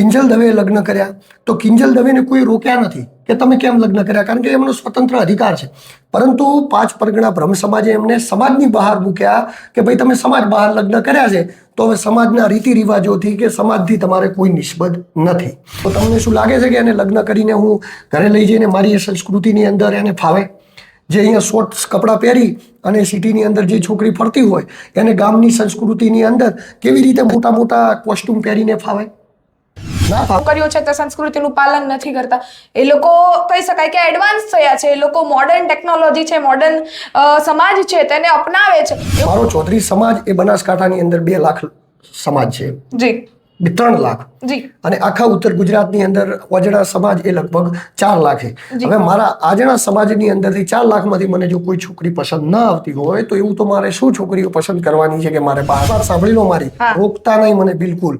કિંજલ દવેએ લગ્ન કર્યા. તો કિંજલ દવેને કોઈ રોક્યા નથી કે તમે કેમ લગ્ન કર્યા? કારણ કે એમનો સ્વતંત્ર અધિકાર છે. પરંતુ પાંચ પરગણા બ્રહ્મ સમાજે એમને સમાજની બહાર મૂક્યા કે ભાઈ તમે સમાજ બહાર લગ્ન કર્યા છે, તો હવે સમાજના રીતિ રિવાજોથી કે સમાજથી તમારે કોઈ નિસ્બત નથી. તો તમને શું લાગે છે કે એને લગ્ન કરીને હું ઘરે લઈ જઈને મારી એ સંસ્કૃતિની અંદર એને ફાવે? જે અહીંયા શોર્ટ્સ કપડાં પહેરી અને સિટીની અંદર જે છોકરી ફરતી હોય, એને ગામની સંસ્કૃતિની અંદર કેવી રીતે મોટા મોટા કોસ્ટ્યુમ પહેરીને ફાવે? છોકરીઓ છે તે સંસ્કૃતિનું પાલન નથી કરતા. એ લોકો કહી શકાય કે એડવાન્સ થયા છે એ લોકો મોડર્ન ટેકનોલોજી છે મોડર્ન સમાજ છે તેને અપનાવે છે. મારો ચૌધરી સમાજ એ બનાસકાંઠાની અંદર બે લાખ સમાજ છે. જી. બે ત્રણ લાખ. જી. અને આખા ઉત્તર ગુજરાતની અંદર વજડા સમાજ એ લગભગ ચાર લાખ હવે મારા આજના સમાજની અંદરથી ચાર લાખમાંથી મને જો કોઈ છોકરી પસંદ ન આવતી હોય તો એવું તો મારે શું છોકરીઓ પસંદ કરવાની છે કે મારે બાર બાર સાંભળી લો મારી? રોકતા નહીં મને બિલકુલ.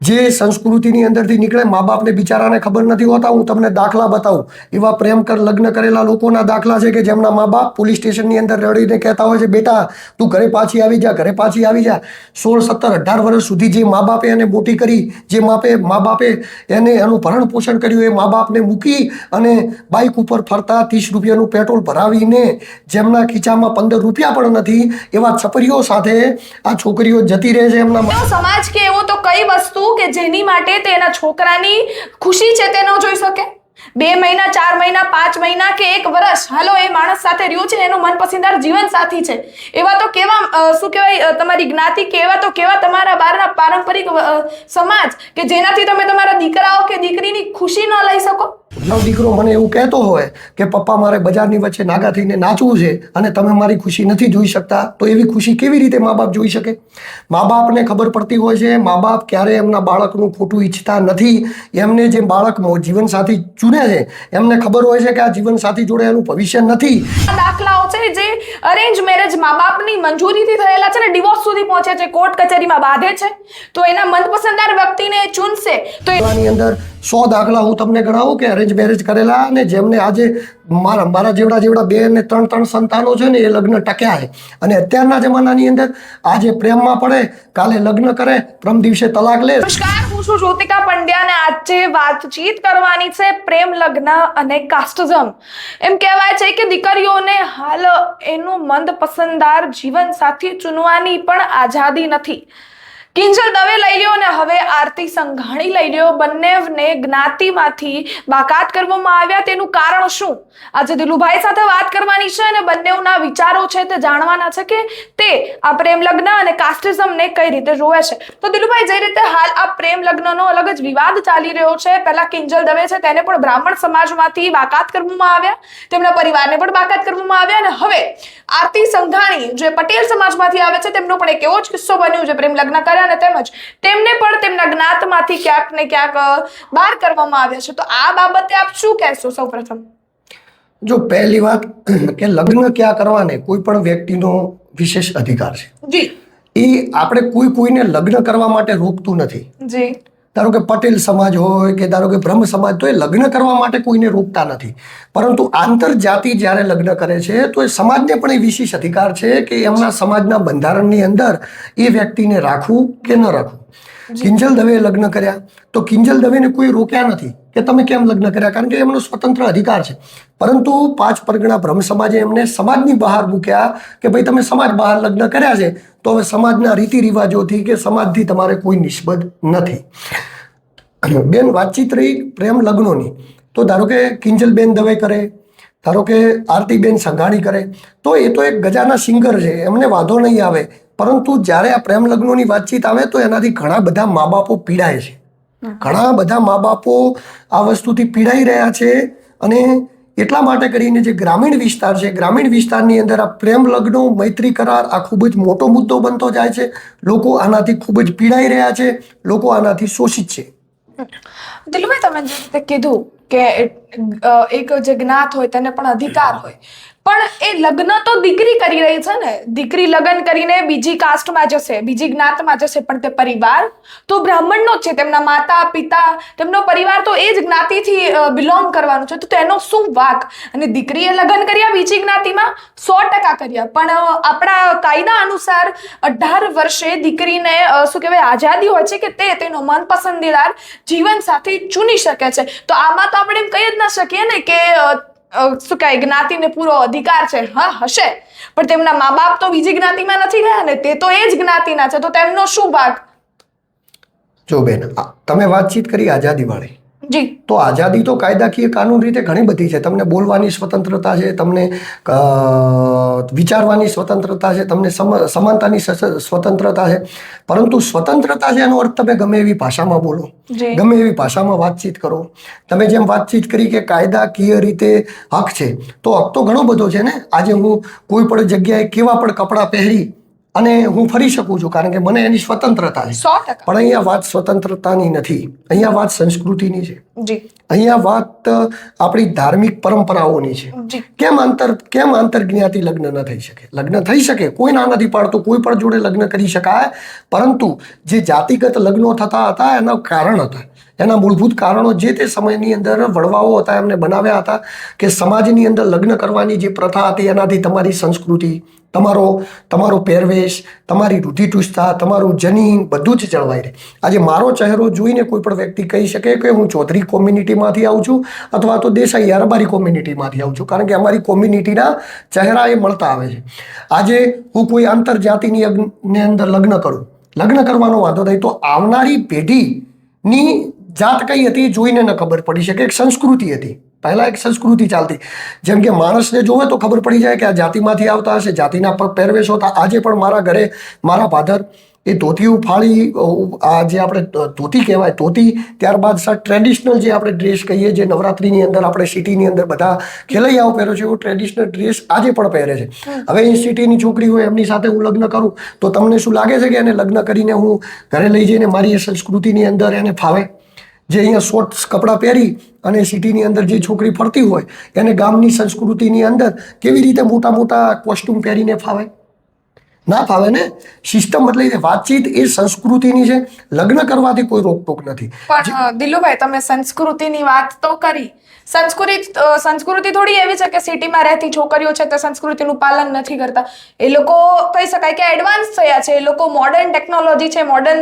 જે સંસ્કૃતિની અંદરથી નીકળે મા બાપને બિચારાને ખબર નથી હોતા, હું તમને દાખલા બતાવું. એવા પ્રેમ કર લગ્ન કરેલા લોકોના દાખલા છે કે જેમના મા બાપ પોલીસ સ્ટેશનની અંદર રડીને કહેતા હોય છે, બેટા, તું ઘરે પાછી આવી જા, ઘરે પાછી આવી જા. સોળ, સત્તર, અઢાર વર્ષ સુધી જે મા બાપે એને મોટી કરી, જે માપે મા બાપે એને એનું ભરણ પોષણ કર્યું, એ મા બાપને મૂકી અને બાઇક ઉપર ફરતા ત્રીસ રૂપિયાનું પેટ્રોલ ભરાવીને જેમના ખીચામાં પંદર રૂપિયા પણ નથી, એવા છપરીઓ સાથે આ છોકરીઓ જતી રહે છે એમના સમાજ કે એવો તો કઈ વસ્તુ કે જેની માટે તે એના છોકરાની ખુશી છે તે ન જોઈ શકે? બે મહિના, ચાર મહિના, પાંચ મહિના કે એક વર્ષ હાલો, એ માણસ સાથે રહ્યો છે એનો મનપસંદાર જીવન સાથી છે. એવા તો કેવા શું કહેવાય તમારી જ્ઞાતિ કે એવા તો કેવા તમારા બહારના પારંપરિક સમાજ કે જેનાથી તમે તમારા દીકરાઓ કે દીકરીની ખુશી ન લઈ શકો? નવ દીકરો મને એવું કહેતો હોય કે પપ્પા મારે બજારની વચ્ચે નાગા થઈને નાચવું છે અને તમે મારી ખુશી નથી જોઈ શકતા, તો એવી ખુશી કેવી રીતે મા બાપ જોઈ શકે? મા બાપને ખબર પડતી હોય છે, મા બાપ ક્યારે એમના બાળકનું ખોટું ઈચ્છતા નથી. એમને જે બાળક જીવનસાથી ચૂને છે. એમને ખબર હોય છે કે આ જીવનસાથી જોડે એનું ભવિષ્ય નથી. દાખલાઓ છે જે અરેન્જ મેરેજ મા બાપની મંજૂરીથી થયેલા છે ને ડિવોર્સ સુધી પહોંચે છે કોર્ટ કચેરીમાં બાંધે છે. તો એના મનપસંદાર વ્યક્તિને ચૂનશે તો એની અંદર સો દાખલા હું તમને ગણાવું કે અરેન્જ મેરેજ કરેલા અને જેમને આજે મારા મારા જેવડા જેવડા બે અને ત્રણ ત્રણ સંતાનો છે ને એ લગ્ન ટક્યા છે. અને અત્યારના જમાનાની અંદર આજે પ્રેમમાં પડે કાલે લગ્ન કરે પ્રમ દિવસે તલાક લે. નમસ્કાર છું જ્યોતિકા પંડ્યાને આજે વાતચીત કરવાની છે પ્રેમ, લગ્ન અને કાસ્ટિઝમ. એમ કહેવાય છે કે દીકરીઓને હાલ એનું મંદપસંદાર જીવન સાથી ચૂનવાની પણ આઝાદી નથી. કિંજલ દવે લઈ લ્યો અને હવે આરતી સંઘાણી લઈ લ્યો. બંનેને જ્ઞાતિમાંથી બાકાત કરવામાં આવ્યા. તેનું કારણ શું? આજે દિલુભાઈ સાથે વાત કરવાની છે અને બંનેના વિચારો છે તે જાણવાના છે કે તે આ પ્રેમ લગ્ન અને કાસ્ટિઝમને કઈ રીતે જોવે છે. તો દિલુભાઈ, જે રીતે હાલ આ પ્રેમ લગ્નનો અલગ જ વિવાદ ચાલી રહ્યો છે, પહેલા કિંજલ દવે છે, તેને પણ બ્રાહ્મણ સમાજમાંથી બાકાત કરવામાં આવ્યા. તેમના પરિવારને પણ બાકાત કરવામાં આવ્યા અને હવે આરતી સંઘાણી જે પટેલ સમાજમાંથી આવે છે, તેમનો પણ એક એવો જ કિસ્સો બન્યો છે પ્રેમ લગ્ન અને તેમજ તેમને પણ તેમના જ્ઞાતમાંથી ક્યાંક ને ક્યાંક બહાર કરવામાં આવ્યા છે. તો આ બાબતે આપ શું કહેશો સૌપ્રથમ? જો પહેલી વાત કે લગ્ન ક્યાં કરવાને કોઈ પણ વ્યક્તિનો વિશેષ અધિકાર છે. જી. એ આપણે કોઈ કોઈને લગ્ન કરવા માટે રોકતું નથી. જી. ધારો કે પટેલ સમાજ હોય કે ધારો કે બ્રહ્મ સમાજ તો એ લગ્ન કરવા માટે કોઈને રોકતા નથી. પરંતુ આંતરજાતિ જ્યારે લગ્ન કરે છે તો એ સમાજને પણ એ વિશેષ અધિકાર છે કે એમના સમાજના બંધારણની અંદર એ વ્યક્તિને રાખવું કે ન રાખવું. કિંજલ દવેએ લગ્ન કર્યા. તો કિંજલ દવેને કોઈ રોક્યા નથી. કે તમે કેમ લગ્ન કર્યા? કારણ કે એમનો સ્વતંત્ર અધિકાર છે. પરંતુ પાંચ પરગણા બ્રહ્મ સમાજે એમને સમાજની બહાર મૂક્યા કે ભાઈ તમે સમાજ બહાર લગ્ન કર્યા છે, તો હવે સમાજના રીતિ રિવાજોથી કે સમાજથી તમારે કોઈ નિસ્બત નથી. બેન, વાતચીત રહી પ્રેમ લગ્નોની. તો ધારો કે કિંજલબેન દવે કરે, ધારો કે આરતીબેન સંઘાણી કરે, તો એ તો એક ગજાના સિંગર છે, એમને વાંધો નહીં આવે. પરંતુ જ્યારે આ પ્રેમ લગ્નોની વાતચીત આવે, તો એનાથી ઘણા બધા મા બાપો પીડાય છે. ઘણા બધા મા બાપો આ વસ્તુથી પીડાઈ રહ્યા છે અને એટલા માટે કરીને જે ગ્રામીણ વિસ્તાર છે ગ્રામીણ વિસ્તારની અંદર આ પ્રેમ લગ્નો મૈત્રી કરાર આ ખૂબ જ મોટો મુદ્દો બનતો જાય છે. લોકો આનાથી ખૂબ જ પીડાઈ રહ્યા છે લોકો આનાથી શોષિત છે. દિલુભાઈ તમે જે રીતે કીધું કે એક જે જ્ઞાત હોય તેને પણ અધિકાર હોય પણ એ લગ્ન તો દીકરી કરી રહી છે ને. દીકરી લગ્ન કરીને બીજી કાસ્ટમાં જશે, બીજી જ્ઞાતમાં જશે, પણ તે પરિવાર તો બ્રાહ્મણનો જ છે. તેમના માતા, પિતા, તેમનો પરિવાર તો એ જ જ્ઞાતિથી બિલોંગ કરવાનો છે. તો તેનો શું વાક? અને દીકરીએ લગ્ન કર્યા, બીજી જ્ઞાતિમાં સો ટકા કર્યા. પણ આપણા કાયદા અનુસાર અઢાર વર્ષે દીકરીને શું કહેવાય, આઝાદી હોય છે કે તે તેનો મનપસંદીદાર જીવન સાથી ચૂની શકે છે. તો આમાં તો આપણે એમ કહી જ ના શકીએ ને કે શું કહેવાય જ્ઞાતિને પૂરો અધિકાર છે? હા, હશે. પણ તેમના મા બાપ તો બીજી જ્ઞાતિમાં નથી ગયા ને, તે તો એ જ જ્ઞાતિના છે. તો તેમનો શું ભાગ? જો બેન તમે વાતચીત કરી આઝાદીવાળી જી. તો આઝાદી તો કાયદાકીય કાનૂન રીતે ઘણી બધી છે. તમને બોલવાની સ્વતંત્રતા છે તમને વિચારવાની સ્વતંત્રતા છે તમને સમ- સમાનતાની સ્વતંત્રતા છે. પરંતુ સ્વતંત્રતા છે એનો અર્થ તમે ગમે એવી ભાષામાં બોલો. ગમે એવી ભાષામાં વાતચીત કરો. તમે જેમ વાતચીત કરી કે કાયદાકીય રીતે હક છે તો હક તો ઘણો બધો છે ને? આજે હું કોઈ પણ જગ્યાએ કેવા પણ કપડાં પહેરી અને હું ફરી શકું છું કારણ કે મને એની સ્વતંત્રતા છે. પણ અહીંયા વાત સ્વતંત્રતાની નથી. અહીંયા વાત સંસ્કૃતિની છે. અહીંયા વાત આપણી ધાર્મિક પરંપરાઓની છે. કેમ આંતર કેમ આંતરજ્ઞાતિ લગ્ન ન થઈ શકે? લગ્ન થઈ શકે. કોઈ ના નથી પાડતું કોઈ પણ જોડે લગ્ન કરી શકાય. પરંતુ જે જાતિગત લગ્નો થતા હતા એના કારણ હતા. એના મૂળભૂત કારણો જે તે સમયની અંદર વડવાઓ હતા એમને બનાવ્યા હતા કે સમાજની અંદર લગ્ન કરવાની જે પ્રથા હતી એનાથી તમારી સંસ્કૃતિ તમારો તમારો પહેરવેશ, તમારી રૂઢિચુસ્તતા તમારું જનીન બધું જ જળવાઈ રહે. આજે મારો ચહેરો જોઈને કોઈ પણ વ્યક્તિ કહી શકે કે હું ચૌધરી કોમ્યુનિટીમાંથી આવું છું અથવા તો દેસાઈ અરબારી કોમ્યુનિટીમાંથી આવું છું, કારણ કે અમારી કોમ્યુનિટીના ચહેરા એ મળતા આવે છે. આજે હું કોઈ આંતરજાતિની અગ્ન- અંદર લગ્ન કરું. લગ્ન કરવાનો વાંધો થાય તો આવનારી પેઢીની જાત કઈ હતી જોઈને ન ખબર પડી શકે, એક સંસ્કૃતિ હતી. પહેલા એક સંસ્કૃતિ ચાલતી. જેમ કે માણસને જોવે તો ખબર પડી જાય કે આ જાતિમાંથી આવતા હશે જાતિના પર પહેરવેશ હોતા. આજે પણ મારા ઘરે મારા ફાધર એ ધોતી ઉફાળી આ જે આપણે ધોતી કહેવાય ધોતી ત્યારબાદ સર ટ્રેડિશનલ જે આપણે ડ્રેસ કહીએ જે નવરાત્રિની અંદર આપણે સિટીની અંદર બધા ખેલૈયાઓ પહેરો છે એવો ટ્રેડિશનલ ડ્રેસ આજે પણ પહેરે છે. હવે એ સિટીની છોકરી હોય એમની સાથે હું લગ્ન કરું તો તમને શું લાગે છે કે એને લગ્ન કરીને હું ઘરે લઈ જઈને મારી એ સંસ્કૃતિની અંદર એને ફાવે? જે અહીંયા શોર્ટ્સ કપડાં પહેરી અને સિટીની અંદર જે છોકરી ફરતી હોય એને ગામની સંસ્કૃતિની અંદર કેવી રીતે મોટા મોટા કોસ્ટ્યુમ પહેરીને ફાવે? ના ફાવે ને? સિસ્ટમ એટલે વાતચીત એ સંસ્કૃતિની છે. લગ્ન કરવાથી કોઈ રોકટોક નથી. પણ દિલુભાઈ તમે સંસ્કૃતિની વાત તો કરી સંસ્કૃતિ સંસ્કૃતિ થોડી એવી છે કે સિટીમાં રહેતી છોકરીઓ છે તે સંસ્કૃતિનું પાલન નથી કરતા. એ લોકો કહી શકાય કે એડવાન્સ થયા છે, એ લોકો મોડર્ન ટેકનોલોજી છે મોડર્ન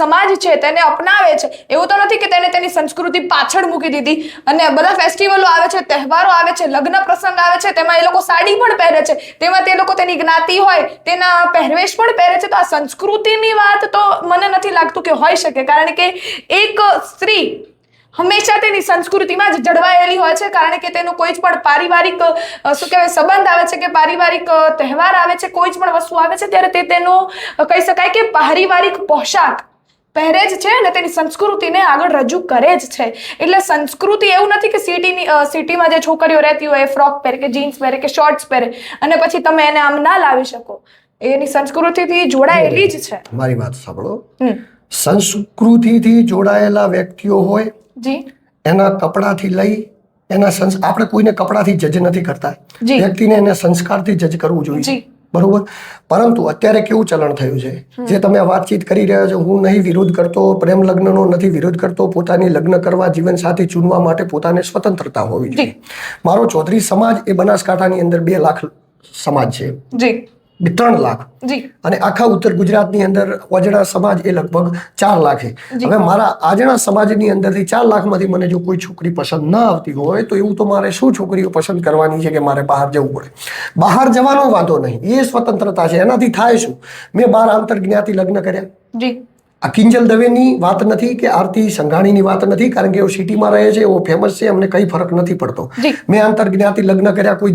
સમાજ છે તેને અપનાવે છે. એવું તો નથી કે તેને તેની સંસ્કૃતિ પાછળ મૂકી દીધી. અને બધા ફેસ્ટિવલો આવે છે, તહેવારો આવે છે, લગ્ન પ્રસંગ આવે છે, તેમાં એ લોકો સાડી પણ પહેરે છે. તેમાં તે લોકો તેની જ્ઞાતિ હોય, તેના પહેરવેશ પણ પહેરે છે. તો આ સંસ્કૃતિની વાત તો મને નથી લાગતું કે હોઈ શકે. કારણ કે એક સ્ત્રી હંમેશા તેની સંસ્કૃતિમાં જ જળવાયેલી હોય છે કારણ કે તેનું કોઈ જ પણ પારિવારિક શું કહેવાય સંબંધ આવે છે કે પારિવારિક તહેવાર આવે છે કોઈ જ પણ વસ્તુ આવે છે ત્યારે તે તેનો કહી શકાય કે પારિવારિક પોશાક પહેરે જ છે અને તેની સંસ્કૃતિને આગળ રજૂ કરે જ છે. એટલે સંસ્કૃતિ એવું નથી કે સિટીની સિટીમાં જે છોકરીઓ રહેતી હોય એ ફ્રોક પહેરે કે જીન્સ પહેરે કે શોર્ટ્સ પહેરે અને પછી તમે એને આમ ના લાવી શકો. એની સંસ્કૃતિથી જોડાયેલી જ છે. મારી વાત સાંભળો. સંસ્કૃતિથી જોડાયેલા વ્યક્તિઓ હોય એના કપડાથી લઈ એના સંસ આપણે કોઈને કપડાથી જજ નથી કરતા. વ્યક્તિને એને સંસ્કારથી જજ કરવું જોઈએ. બરોબર? પરંતુ અત્યારે કેવું ચલણ થયું છે? જે તમે વાતચીત કરી રહ્યા છો હું નહીં વિરોધ કરતો પ્રેમ લગ્નનો નથી વિરોધ કરતો પોતાની લગ્ન કરવા જીવન સાથી ચૂનવા માટે પોતાને સ્વતંત્રતા હોવી જોઈએ. મારો ચૌધરી સમાજ એ બનાસકાંઠાની અંદર બે લાખ સમાજ છે. ત્રણ લાખ. અને આખા ઉત્તર ગુજરાતની અંદર ઓજડા સમાજ એ લગભગ ચાર લાખ છે. હવે મારા આજના સમાજની અંદરથી ચાર લાખમાંથી મને જો કોઈ છોકરી પસંદ ન આવતી હોય તો એવું તો મારે શું છોકરીઓ પસંદ કરવાની છે કે મારે બહાર જવું પડે? બહાર જવાનો વાંધો નહીં. એ સ્વતંત્રતા છે. એનાથી થાય શું? મેં બાર આંતર જ્ઞાતિ લગ્ન કર્યા. જી. આ કિંજલ દવેની વાત નથી કે આરતી સંઘાણીની વાત નથી કારણ કે એઓ સિટીમાં રહે છે એવો ફેમસ છે અમને કંઈ ફરક નથી પડતો. મેં આંતરજ્ઞાતિ લગ્ન કર્યા કોઈ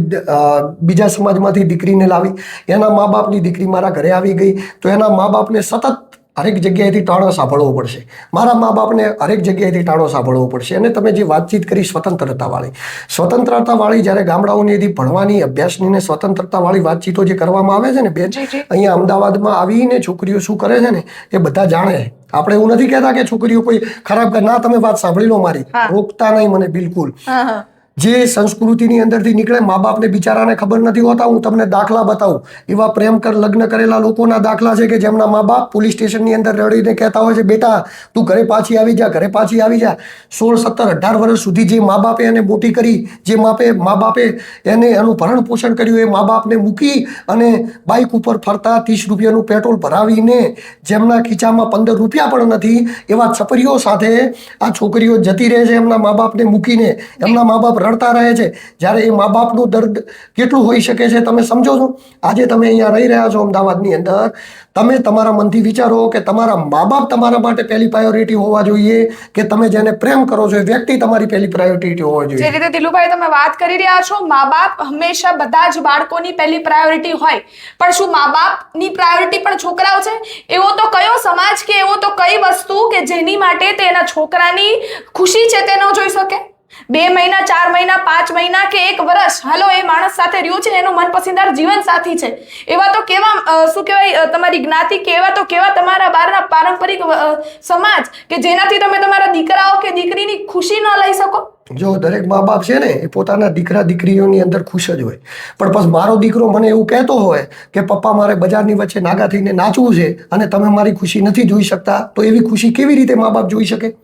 બીજા સમાજમાંથી દીકરીને લાવી એના મા બાપની દીકરી મારા ઘરે આવી ગઈ તો એના મા બાપને સતત હરેક જગ્યાએથી ટાણો સાંભળવો પડશે. મારા મા બાપને હરેક જગ્યાએથી ટાણો સાંભળવો પડશે અને તમે જે વાતચીત કરી સ્વતંત્રતાવાળી. સ્વતંત્રતાવાળી જ્યારે ગામડાઓની એથી ભણવાની અભ્યાસની ને સ્વતંત્રતાવાળી વાતચીતો જે કરવામાં આવે છે ને બેન. અહીંયા અમદાવાદમાં આવીને છોકરીઓ શું કરે છે ને એ બધા જાણે. આપણે એવું નથી કહેતા કે છોકરીઓ કોઈ ખરાબ ના તમે વાત સાંભળી લો મારી. રોકતા નહીં મને બિલકુલ. જે સંસ્કૃતિની અંદરથી નીકળે મા બાપને બિચારાને ખબર નથી હોતા, હું તમને દાખલા બતાવું. એવા પ્રેમ કર લગ્ન કરેલા લોકોના દાખલા છે કે જેમના મા બાપ પોલીસ સ્ટેશનની અંદર રડીને કહેતા હોય છે, બેટા, તું ઘરે પાછી આવી જા, ઘરે પાછી આવી જા. સોળ, સત્તર, અઢાર વર્ષ સુધી જે મા બાપે એને મોટી કરી, જે માપે મા બાપે એને એનું ભરણ પોષણ કર્યું, એ મા બાપને મૂકી અને બાઇક ઉપર ફરતા ત્રીસ રૂપિયાનું પેટ્રોલ ભરાવીને જેમના ખીચામાં પંદર રૂપિયા પણ નથી, એવા છપરીઓ સાથે આ છોકરીઓ જતી રહે છે એમના મા બાપને મૂકીને. એમના મા બાપ રડતા રહે છે, જ્યારે એ મા બાપનું દર્દ કેટલું હોઈ શકે છે તમે સમજો છો? આજે તમે અહીંયા રહી રહ્યા છો અમદાવાદની અંદર. તમે તમારા મનથી વિચારો કે તમારા મા બાપ તમારા માટે પહેલી પ્રાયોરિટી હોવા જોઈએ કે તમે જેને પ્રેમ કરો છો એ વ્યક્તિ તમારી પહેલી પ્રાયોરિટી હોવા જોઈએ? જે રીતે દિલુભાઈ તમે વાત કરી રહ્યા છો મા બાપ હંમેશા બધા જ બાળકોની પહેલી પ્રાયોરિટી હોય. પણ શું મા બાપની પ્રાયોરિટી પણ છોકરાઓ છે? એવો તો કયો સમાજ કે એવો તો કઈ વસ્તુ કે જેની માટે તે એના છોકરાની ખુશી છે તે ન જોઈ શકે? બે મહિના, ચાર મહિના, પાંચ મહિના કે એક વર્ષ? હાલો, એ માણસ સાથે રહ્યું છે એનો મનપસંદાર જીવન સાથી છે. એવા તો કેવા શું કહેવાય તમારી જ્ઞાતિ કે એવા તો કેવા તમારા બહારના પારંપરિક સમાજ કે જેનાથી તમે તમારા દીકરાઓ કે દીકરીની ખુશી ન લઈ શકો? જો દરેક મા બાપ છે ને, એ પોતાના દીકરા દીકરીઓની અંદર ખુશ જ હોય. પણ બસ મારો દીકરો મને એવું કહેતો હોય કે, પપ્પા, મારે બજારની વચ્ચે નાગા થઈને નાચવું છે અને તમે મારી ખુશી નથી જોઈ શકતા, તો એવી ખુશી કેવી રીતે મા બાપ જોઈ શકે?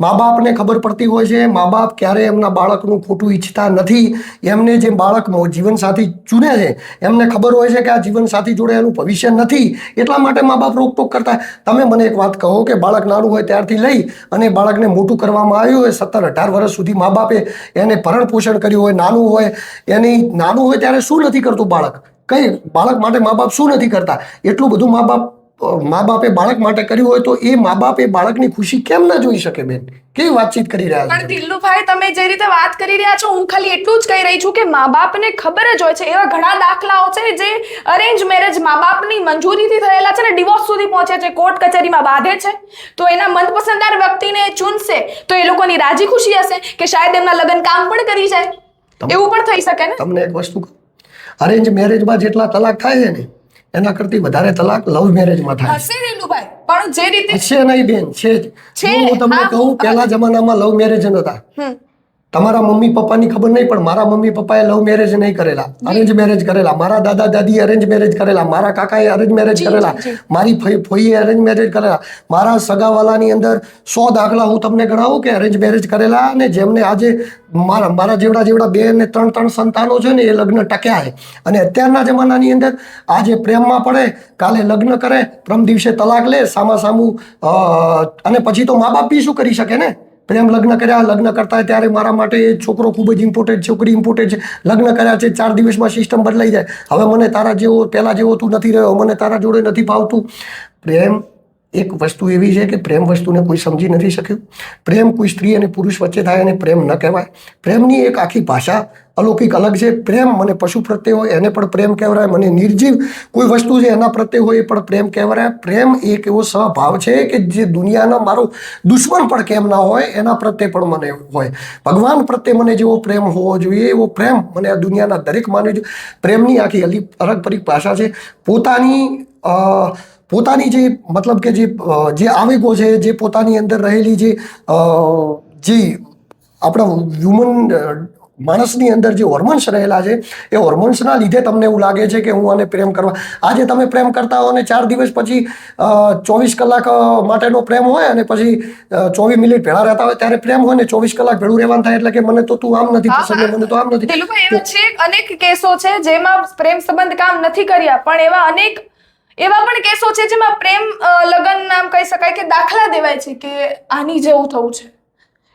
મા બાપને ખબર પડતી હોય છે મા બાપ ક્યારે એમના બાળકનું ખોટું ઈચ્છતા નથી. એમને જે બાળક જીવનસાથી ચૂને છે, એમને ખબર હોય છે કે આ જીવનસાથી જોડે એનું ભવિષ્ય નથી. એટલા માટે મા બાપ રોકટોક કરતા. તમે મને એક વાત કહો કે, બાળક નાનું હોય ત્યારથી લઈ અને બાળકને મોટું કરવામાં આવ્યું હોય, સત્તર અઢાર વર્ષ સુધી મા બાપે એને ભરણ પોષણ કર્યું હોય, નાનું હોય, એની નાનું હોય ત્યારે શું નથી કરતું બાળક? કઈ બાળક માટે મા બાપ શું નથી કરતા? એટલું બધું મા બાપ મા બાપે બાળક માટે કર્યું હોય તો એ મા બાપ એ બાળકની ખુશી કેમ ના જોઈ શકે બેન? કેવી વાતચીત કરી રહ્યા પણ દિલ્લુભાઈ તમે જે રીતે વાત કરી રહ્યા છો હું ખાલી એટલું જ કહી રહી છું કે મા બાપને ખબર જ હોય છે એવા ઘણા દાખલાઓ છે જે અરેન્જ મેરેજ મા બાપની મંજૂરીથી થયેલા છે ને ડિવોર્સ સુધી પહોંચે છે કોર્ટ કચેરીમાં બાંધે છે. તો એના મનપસંદાર વ્યક્તિને ચૂનશે તો એ લોકોની રાજી ખુશી હશે કે શાયદ એમના લગ્ન કામ પણ કરી જાય. એવું પણ થઈ શકે ને? તમને એક વસ્તુ અરેન્જ મેરેજમાં જેટલા તલાક થાય છે ને એના કરતી વધારે તલાક લવ મેરેજમાં થાય હશે રેલુભાઈ પણ જે રીતે છે નહીં બેન છે જ. હું તમને કહું પહેલા જમાનામાં લવ મેરેજ નતા. તમારા મમ્મી પપ્પાની ખબર નહીં પણ મારા મમ્મી પપ્પાએ લવ મેરેજ નહીં કરેલા. અરેન્જ મેરેજ કરેલા. મારા દાદા દાદી અરેન્જ મેરેજ કરેલા. મારા કાકાએ અરેન્જ મેરેજ કરેલા. મારી ફઈ- ફોઈએ અરેન્જ મેરેજ કરેલા. મારા સગાવાલાની અંદર સો દાખલા હું તમને ગણાવું કે અરેન્જ મેરેજ કરેલા અને જેમને આજે મારા મારા જેવડા જેવડા બે ને ત્રણ ત્રણ સંતાનો છે ને એ લગ્ન ટક્યા છે અને અત્યારના જમાનાની અંદર આજે પ્રેમમાં પડે કાલે લગ્ન કરે પ્રમ દિવસે તલાક લે સામા સામું અને પછી તો મા બાપ બી શું કરી શકે ને? પ્રેમ લગ્ન કર્યા, લગ્ન કરતા ત્યારે મારા માટે છોકરો ખૂબ જ ઇમ્પોર્ટન્ટ છોકરી ઇમ્પોર્ટન્ટ છે. લગ્ન કર્યા છે, ચાર દિવસમાં સિસ્ટમ બદલાઈ જાય. હવે મને તારા જેવો પહેલા જેવો તું નથી રહ્યો, મને તારા જોડે નથી ભાવતું. પ્રેમ એક વસ્તુ એવી છે કે પ્રેમ વસ્તુને કોઈ સમજી નથી શક્યું. પ્રેમ કોઈ સ્ત્રી અને પુરુષ વચ્ચે થાય એને પ્રેમ ન કહેવાય. પ્રેમની એક આખી ભાષા અલૌકિક અલગ છે. પ્રેમ મને પશુ પ્રત્યે હોય એને પણ પ્રેમ કહેવાય. મને નિર્જીવ કોઈ વસ્તુ છે એના પ્રત્યે હોય એ પણ પ્રેમ કહેવાય. પ્રેમ એક એવો સ્વભાવ છે કે જે દુનિયાનો મારો દુશ્મન પણ કેમ ના હોય એના પ્રત્યે પણ મને હોય. ભગવાન પ્રત્યે મને જેવો પ્રેમ હોવો જોઈએ, એવો પ્રેમ મને આ દુનિયાના દરેક માનવી પ્રેમની આખી અલી અલગ પરિક ભાષા છે. પોતાની પોતાની જે મતલબ કે જે જે આવેગો છે જે પોતાની અંદર રહેલી જે જે આપણા હ્યુમન માણસની અંદર જે હોર્મોન્સ રહેલા છે એ હોર્મોન્સના લીધે તમને એવું લાગે છે કે હું આને પ્રેમ કરવા આજે તમે પ્રેમ કરતા હો અને ચાર દિવસ પછી ચોવીસ કલાક માટેનો પ્રેમ હોય અને પછી ચોવીસ મિનિટ ભેળા રહેતા હોય ત્યારે પ્રેમ હોય ને ચોવીસ કલાક ભેળું રહેવાનું થાય એટલે કે મને તો તું આમ નથી પસંદ મને તો આમ નથી. છે અનેક કેસો છે જેમાં પ્રેમ સંબંધ કામ નથી કર્યા પણ એવા અનેક એવા પણ કેસો છે જેમાં પ્રેમ લગ્ન નામ કહી શકાય કે દાખલા દેવાય છે કે આની જેવું થવું છે.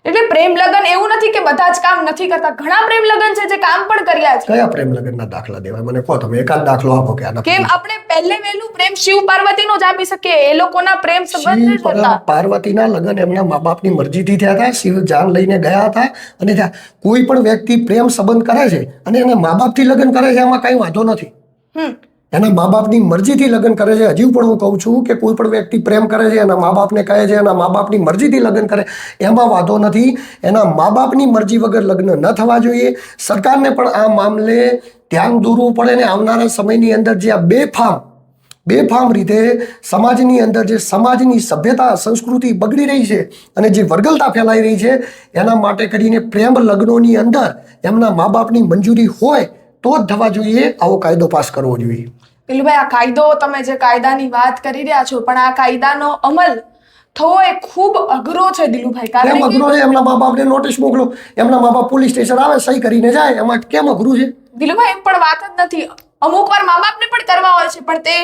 એટલે પ્રેમ લગ્ન એવું નથી કે બધા જ કામ નથી કરતા. ઘણા પ્રેમ લગ્ન છે જે કામ પણ કર્યા છે. કયા પ્રેમ લગ્નના દાખલા દેવાય? મને કહો તમે એકાદ દાખલો આપો કે આના કેમ આપણે પહેલે વહેલું પ્રેમ શિવ પાર્વતીનો જ આપી શકીએ? એ લોકોના પ્રેમ સંબંધ હતા. પાર્વતીના લગ્ન એમના મા બાપની મરજીથી થયા હતા શિવ જાન લઈને ગયા હતા અને ત્યાં કોઈ પણ વ્યક્તિ પ્રેમ સંબંધ કરે છે અને એને મા બાપથી લગ્ન કરે છે એમાં કઈ વાંધો નથી. હમ. એના મા બાપની મરજીથી લગ્ન કરે છે. હજુ પણ હું કહું છું કે કોઈ પણ વ્યક્તિ પ્રેમ કરે છે, એના મા બાપને કહે છે, એના મા બાપની મરજીથી લગ્ન કરે, એમાં વાંધો નથી. એના મા બાપની મરજી વગર લગ્ન ન થવા જોઈએ. સરકારને પણ આ મામલે ધ્યાન દોરવું પડે ને આવનારા સમયની અંદર જે આ બેફામ બેફામ રીતે સમાજની અંદર જે સમાજની સભ્યતા, સંસ્કૃતિ બગડી રહી છે અને જે વર્ગલતા ફેલાઈ રહી છે, એના માટે કરીને પ્રેમ લગ્નોની અંદર એમના મા બાપની મંજૂરી હોય તો જ થવા જોઈએ આવો કાયદો પાસ કરવો જોઈએ. પેલુભાઈ આ કાયદો તમે જે કાયદાની વાત કરી રહ્યા છો પણ આ કાયદાનો અમલ થવો એ ખૂબ અઘરો છે દિલુભાઈ. કારણ કે અઘરો છે? એમના મા બાપને નોટિસ મોકલો. એમના મા બાપ પોલીસ સ્ટેશન આવે સહી કરીને જાય. એમાં કેમ અઘરું છે? દિલુભાઈ એમ પણ વાત જ નથી. અમુક વાર મા બાપને પણ કરવા હોય છે, પણ તે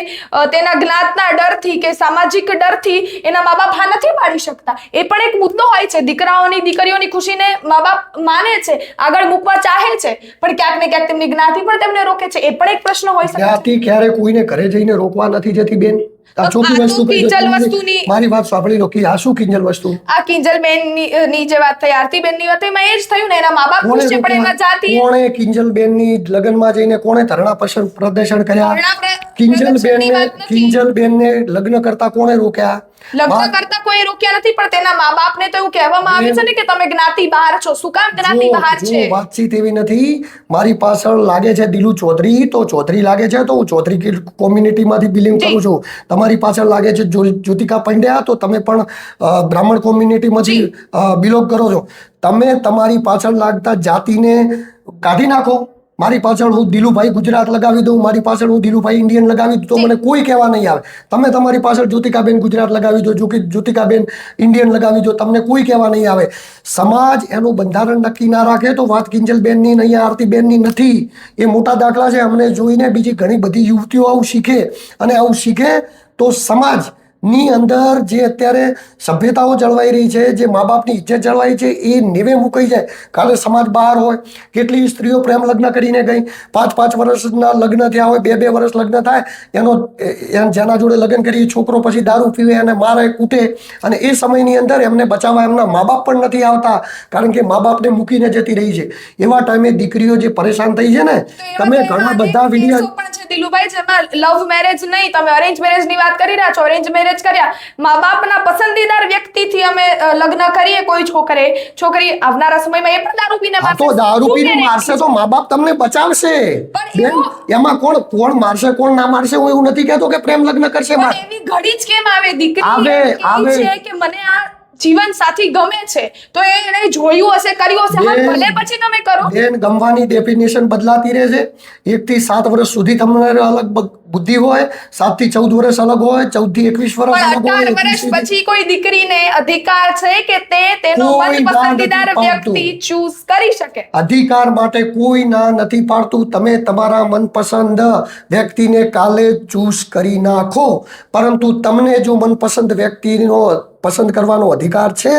તેના જ્ઞાતના ડરથી કે સામાજિક ડરથી એના મા બાપ હા નથી પાડી શકતા. એ પણ એક મુદ્દો હોય છે, દીકરાઓની, દીકરીઓની ખુશીને મા બાપ માને છે, આગળ મૂકવા ચાહે છે, પણ ક્યાંક ને ક્યાંક તેમની જ્ઞાતિ પણ તેમને રોકે છે. એ પણ એક પ્રશ્ન હોય છે. જ્યાંથી ક્યારે કોઈને ઘરે જઈને રોકવા નથી જતી બેન. આ ચોખ્ખી વસ્તુ કિંજલ વસ્તુની- મારી વાત સાંભળી લો કે આ શું કિંજલ વસ્તુ? આ કિંજલબેનની જે વાત થઈ આરતીબેનની વાત એમાં એ જ થયું ને એના મા બાપ કોણે ખુશ છે પણ એના જાતિ કોણે કિંજલબેનની લગ્નમાં જઈને કોણે ધરણા પ્રદર્શન કર્યા? પ્રદર્શનની વાત નથી. કિંજલબેનને લગ્ન કરતા કોણે રોક્યા? લગ્ન કરતા કોઈ રોક્યા નથી પણ તેના મા બાપને તો એવું કહેવામાં આવે છે ને કે તમે જ્ઞાતિ બહાર છો. શું કામ જ્ઞાતિ બહાર છે? વાતચીત એવી નથી. મારી પાછળ લાગે છે દિલુ ચૌધરી. તો ચૌધરી લાગે છે તો હું ચૌધરી કોમ્યુનિટીમાંથી બિલિંગ કરું છું. તમારી પાછળ લાગે છે જ્યોતિકા પંડ્યા તો તમે પણ બ્રાહ્મણ બ્રાહ્મણ કોમ્યુનિટીમાંથી બિલોંગ કરો છો. તમે તમારી પાછળ લાગતા જાતિને કાઢી નાખો. મારી પાછળ હું દિલુભાઈ ગુજરાત લગાવી દઉં મારી પાછળ હું દિલુભાઈ ઇન્ડિયન લગાવી દઉં તો મને કોઈ કહેવા નહીં આવે. તમે તમારી પાછળ જ્યોતિકાબેન ગુજરાત લગાવી દો જો કે જ્યોતિકાબેન ઇન્ડિયન લગાવી દો તમને કોઈ કહેવા નહીં આવે. સમાજ એનું બંધારણ નક્કી ના રાખે તો વાત કિંજલબેનની નહીં આરતીબેનની નથી. એ મોટા દાખલા છે અમને જોઈને બીજી ઘણી બધી યુવતીઓ આવું શીખે અને આવું શીખે તો સમાજ ની અંદર જે અત્યારે સભ્યતાઓ જળવાઈ રહી છે જે મા બાપની ઇજ્જત જળવાઈ છે એ નેવે મૂકાઈ જાય કાલે સમાજ બહાર હોય કેટલી સ્ત્રીઓ પ્રેમ લગ્ન કરીને ગઈ પાંચ પાંચ વર્ષના લગ્ન થયા હોય બે બે વર્ષ લગ્ન થાય એનો જેના જોડે લગ્ન કરી છોકરો પછી દારૂ પીવે અને મારે કૂટે અને એ સમયની અંદર એમને બચાવવા એમના મા બાપ પણ નથી આવતા કારણ કે મા બાપને મૂકીને જતી રહી છે. એવા ટાઈમે દીકરીઓ જે પરેશાન થઈ છે ને તમે ઘણા બધા વીડિયો છે દિલુભાઈ જેમાં લવ મેરેજ નહીં તમે અરેન્જ મેરેજની વાત કરી રહ્યા છો અરેન્જ મેરેજ કર્યા મા બાપના પસંદીદાર વ્યક્તિથી અમે લગ્ન કરીએ કોઈ છોકરે છોકરી આવનારા સમયમાં એ પણ દારૂ પીને મારશે તો. દારૂ પીને મારશે તો મા બાપ તમને બચાવશે પણ બેન એમાં કોણ કોણ મારશે કોણ ના મારશે હું એવું નથી કહેતો કે પ્રેમ લગ્ન કરશે એવી ઘડી જ કેમ આવે દીકરી આવે, આવે. છે કે મને આ જીવન સાથી ગમે છે તો એ એણે જોયું હશે કર્યું હશે. હા ભલે પછી તમે કરો. બેન ગમવાની ડેફિનેશન બદલાતી રહે છે. એક થી સાત વર્ષ સુધી તમને અલગ બુદ્ધિ હોય સાતથી ચૌદ વર્ષ અલગ હોય ચૌદથી એકવીસ વર્ષ અઢાર વર્ષ પછી કોઈ દીકરીને અધિકાર છે કે તે તેનો પસંદીદાર વ્યક્તિ ચૂઝ કરી શકે? અધિકાર માટે કોઈ ના નથી પાડતું. તમે તમારા મનપસંદ વ્યક્તિને કાલે ચૂઝ કરી નાખો. પરંતુ તમને જો મનપસંદ વ્યક્તિનો પસંદ કરવાનો અધિકાર છે,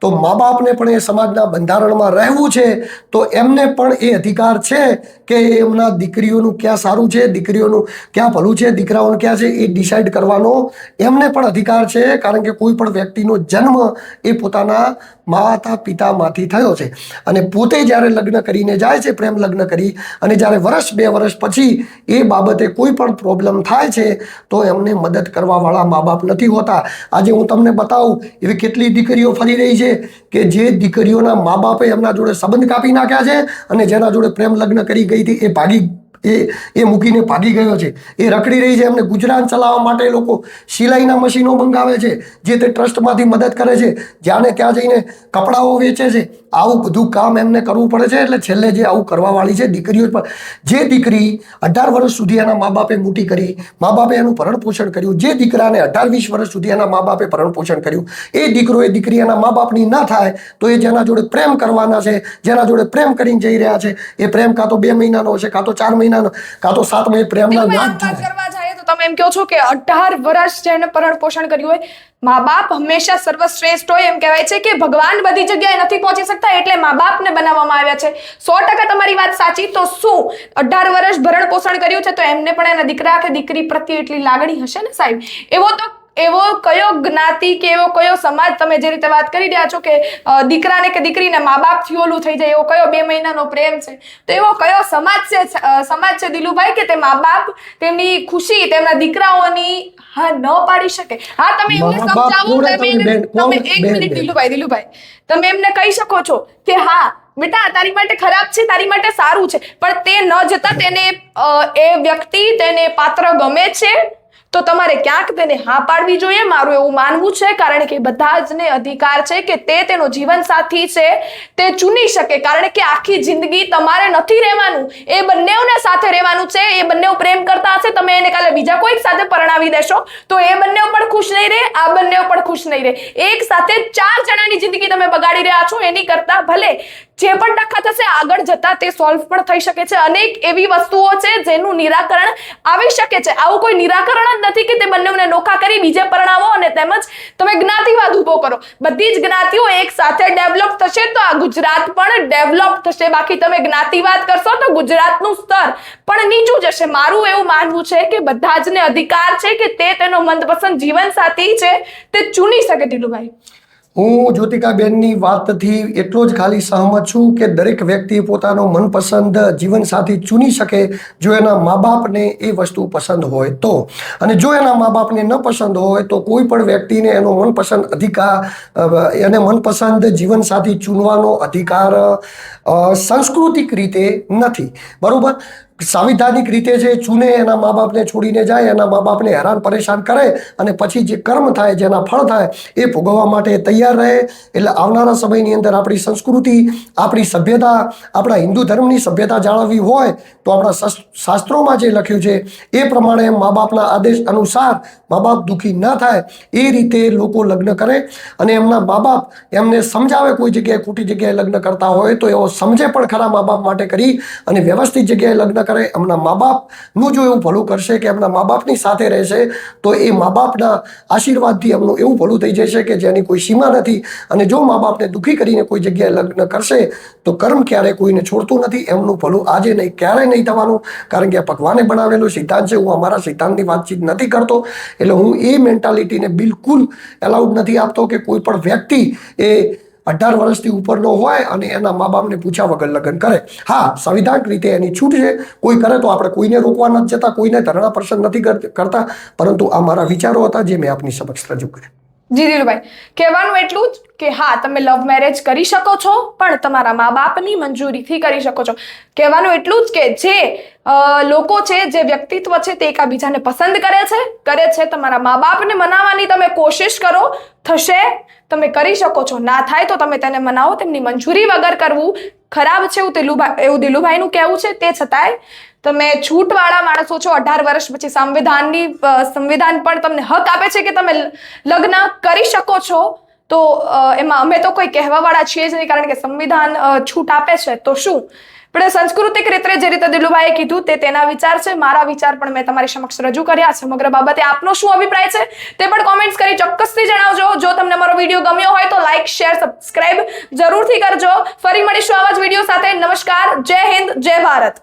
તો મા બાપને પણ એ સમાજના બંધારણમાં રહેવું છે, તો એમને પણ એ અધિકાર છે કે એમના દીકરીઓનું ક્યાં સારું છે, દીકરીઓનું ક્યાં ભલું છે, દીકરાઓનું ક્યાં છે, એ ડિસાઈડ કરવાનો એમને પણ અધિકાર છે, કારણ કે કોઈ પણ વ્યક્તિનો જન્મ એ પોતાના માતા પિતામાંથી થયો છે. અને પોતે જ્યારે લગ્ન કરીને જાય છે, પ્રેમ લગ્ન કરી, અને જ્યારે વર્ષ બે વર્ષ પછી એ બાબતે કોઈ પણ પ્રોબ્લેમ થાય છે, તો એમને મદદ કરવાવાળા મા બાપ નથી હોતા. આજે હું તમને બતાવું, એવી કેટલી દીકરીઓ ફરી રહી છે કે જે દીકરીઓના મા બાપે એમના જોડે સંબંધ કાપી નાખ્યા છે, અને જેના જોડે પ્રેમ લગ્ન કરી ગઈ હતી, એ ભાગી એ એ મૂકીને ભાગી ગયો છે. એ રખડી રહી છે એમને ગુજરાન ચલાવવા માટે લોકો સિલાઈના મશીનો મંગાવે છે, જે તે ટ્રસ્ટમાંથી મદદ કરે છે. જ્યાં ને ત્યાં જઈને કપડાઓ વેચે છે. આવું બધું કામ એમને કરવું પડે છે, એટલે છેલ્લે જે આવું કરવાવાળી છે દીકરીઓ પણ, જે દીકરી અઢાર વર્ષ સુધી એના મા બાપે મોટી કરી, મા બાપે એનું ભરણ પોષણ કર્યું, જે દીકરાને અઢાર વીસ વર્ષ સુધી એના મા બાપે ભરણ પોષણ કર્યું, એ દીકરો, એ દીકરી એના મા બાપની ના થાય, તો એ જેના જોડે પ્રેમ કરવાના છે, જેના જોડે પ્રેમ કરીને જઈ રહ્યા છે, એ પ્રેમ કાં તો બે મહિનાનો હશે, કાં તો ચાર મહિનાનો કાં તો સાત મહિના પ્રેમના તમે ના આમ જ વાત થાય. કરવા જઈએ તો તમે એમ કહો છો કે અઢાર વર્ષ જેને ભરણ પોષણ કર્યું હોય મા બાપ હંમેશા સર્વશ્રેષ્ઠ હોય એમ કહેવાય છે કે ભગવાન બધી જગ્યાએ નથી પહોંચી શકતા એટલે મા બાપને બનાવવામાં આવ્યા છે. સો ટકા તમારી વાત સાચી. તો શું? અઢાર વર્ષ ભરણ પોષણ કર્યું છે તો એમને પણ એના દીકરા કે દીકરી પ્રત્યે એટલી લાગણી હશે ને સાહેબ? એવો તો એવો કયો જ્ઞાતિ કે એવો કયો સમાજ તમે જે રીતે વાત કરી રહ્યા છો કે દીકરાને કે દીકરીને મા બાપથી ઓલું થઈ જાય એવો કયો બે મહિનાનો પ્રેમ છે તો એવો કયો સમાજ છે સમાજ છે દિલુભાઈ કે તે મા બાપ તેમની ખુશી તેમના દીકરાઓની હા ન પાડી શકે હા તમે એમને સમજાવો તમે તમે? એક મિનિટ. દિલુભાઈ દિલુભાઈ તમે એમને કહી શકો છો કે હા બેટા તારી માટે ખરાબ છે તારી માટે સારું છે પણ તે ન જતા તેને એ વ્યક્તિ તેને પાત્ર ગમે છે તો તમારે ક્યાંક તેને હા પાડવી જોઈએ. મારું એવું માનવું છે, કારણ કે બધા જને અધિકાર છે કે તે તેનો જીવન સાથી છે. તે ચૂની શકે, કારણ કે આખી જિંદગી તમારે નથી રહેવાનું. એ બંનેઓને સાથે રહેવાનું છે, એ બંનેઓ પ્રેમ કરતા હશે. તમે એને કાલે બીજા કોઈક સાથે પરણાવી દેશો, તો એ બંનેઓ પણ ખુશ નહીં રહે, આ બંનેઓ પણ ખુશ નહીં રહે. એક સાથે ચાર જણાની જિંદગી તમે બગાડી રહ્યા છો, એની કરતા ભલે જે પણ ડખા થશે, આગળ જતા તે સોલ્વ પણ થઈ શકે છે. અનેક એવી વસ્તુઓ છે જેનું નિરાકરણ આવી શકે છે. આવું કોઈ નિરાકરણ જ નથી કે તે બંનેઓને નોખા કરી બીજે પરણાવો અને તેમજ તમે જ્ઞાતિવાદ ઊભો કરો. બધી જ જ્ઞાતિઓ એક સાથે ડેવલપ થશે તો આ ગુજરાત પણ ડેવલપ થશે. બાકી તમે જ્ઞાતિવાદ કરશો તો ગુજરાતનું સ્તર પણ નીચું જશે. મારું એવું માનવું છે કે બધા જને અધિકાર છે કે તે તેનો મનપસંદ જીવન સાથી છે. તે ચૂની શકે ઢીલુભાઈ હું જ્યોતિકાબેનની વાતથી એટલો જ ખાલી સહમત છું કે દરેક વ્યક્તિ પોતાનો મનપસંદ જીવનસાથી ચૂની શકે જો એના મા બાપને એ વસ્તુ પસંદ હોય તો. અને જો એના મા બાપને ન પસંદ હોય તો કોઈ પણ વ્યક્તિને એનો મનપસંદ અધિકાર એને મનપસંદ જીવનસાથી ચૂનવાનો અધિકાર સાંસ્કૃતિક રીતે નથી. બરોબર? સાંવિધાનિક રીતે જે ચૂને એના મા બાપને છોડીને જાય, એના મા બાપને હેરાન પરેશાન કરે અને પછી જે કર્મ થાય, જેના ફળ થાય, એ ભોગવવા માટે તૈયાર રહે. એટલે આવનારા સમયની અંદર આપણી સંસ્કૃતિ, આપણી સભ્યતા, આપણા હિન્દુ ધર્મની સભ્યતા જાળવવી હોય, તો આપણા શાસ- શાસ્ત્રોમાં જે લખ્યું છે, એ પ્રમાણે મા બાપના આદેશ અનુસાર મા બાપ દુઃખી ન થાય, એ રીતે લોકો લગ્ન કરે. અને એમના મા બાપ એમને સમજાવે કોઈ જગ્યાએ ખોટી જગ્યાએ લગ્ન કરતા હોય, તો એવો સમજે પણ ખરા મા બાપ માટે કરી અને વ્યવસ્થિત જગ્યાએ લગ્ન કરે, એમના મા બાપનું જો એવું ભલું કરશે કે એમના મા બાપની સાથે રહેશે, તો એ મા બાપના આશીર્વાદથી એમનું એવું ભલું થઈ જશે કે જેની કોઈ સીમા નથી. અને જો મા બાપને દુઃખી કરીને કોઈ જગ્યાએ લગ્ન કરશે, તો કર્મ ક્યારે કોઈને છોડતું નથી. એમનું ભલું આજે નહીં, ક્યારેય નહીં થવાનું. કારણ કે આ ભગવાને બનાવેલો સિદ્ધાંત છે, હું અમારા સિદ્ધાંતની વાતચીત નથી કરતો. એટલે હું એ મેન્ટાલિટીને બિલકુલ એલાઉડ નથી આપતો કે કોઈ પણ વ્યક્તિ એ અઢાર વર્ષથી ઉપરનો હોય અને એના મા બાપને પૂછ્યા વગર લગ્ન કરે. હા, સંવિધાનિક રીતે એની છૂટ છે. કોઈ કરે તો આપણે કોઈને રોકવા નથી જતા, કોઈને ધરણા પ્રસંગ નથી કર- કરતા. પરંતુ આ મારા વિચારો હતા જે મેં આપની સમક્ષ રજૂ કર્યા. જી ધીરુભાઈ કહેવાનું એટલું જ કે હા, તમે લવ મેરેજ કરી શકો છો, પણ તમારા મા બાપની મંજૂરીથી કરી શકો છો. કહેવાનું એટલું જ કે જે લોકો છે, જે વ્યક્તિત્વ છે તે એકાબીજાને પસંદ કરે છે કરે છે તમારા મા બાપને મનાવવાની તમે કોશિશ કરો, થશે, તમે કરી શકો છો. ના થાય તો તમે તેને મનાવો, તેમની મંજૂરી વગર કરવું ખરાબ છે એવું દિલુભાઈ એવું દિલુભાઈનું કહેવું છે, તે છતાંય તમે છૂટવાળા માણસો છો, અઢાર વર્ષ પછી સંવિધાનની સંવિધાન પણ તમને હક આપે છે કે તમે લગ્ન કરી શકો છો, તો એમાં અમે તો કોઈ કહેવાવાળા છીએ જ નહીં, કારણ કે સંવિધાન છૂટ આપે છે, તો શું? પણ સાંસ્કૃતિક રીતે જે રીતે દિલુભાઈએ કીધું તે તેના વિચાર છે. મારા વિચાર પણ મેં તમારી સમક્ષ રજૂ કર્યા. છે સમગ્ર બાબતે આપનો શું અભિપ્રાય છે તે પણ કોમેન્ટ્સ કરી ચોક્કસથી જણાવજો. જો તમને મારો વીડિયો ગમ્યો હોય તો લાઈક શેર સબસ્ક્રાઇબ જરૂરથી કરજો. ફરી મળીશું આવા જ વીડિયો સાથે. નમસ્કાર. જય હિન્દ. જય ભારત.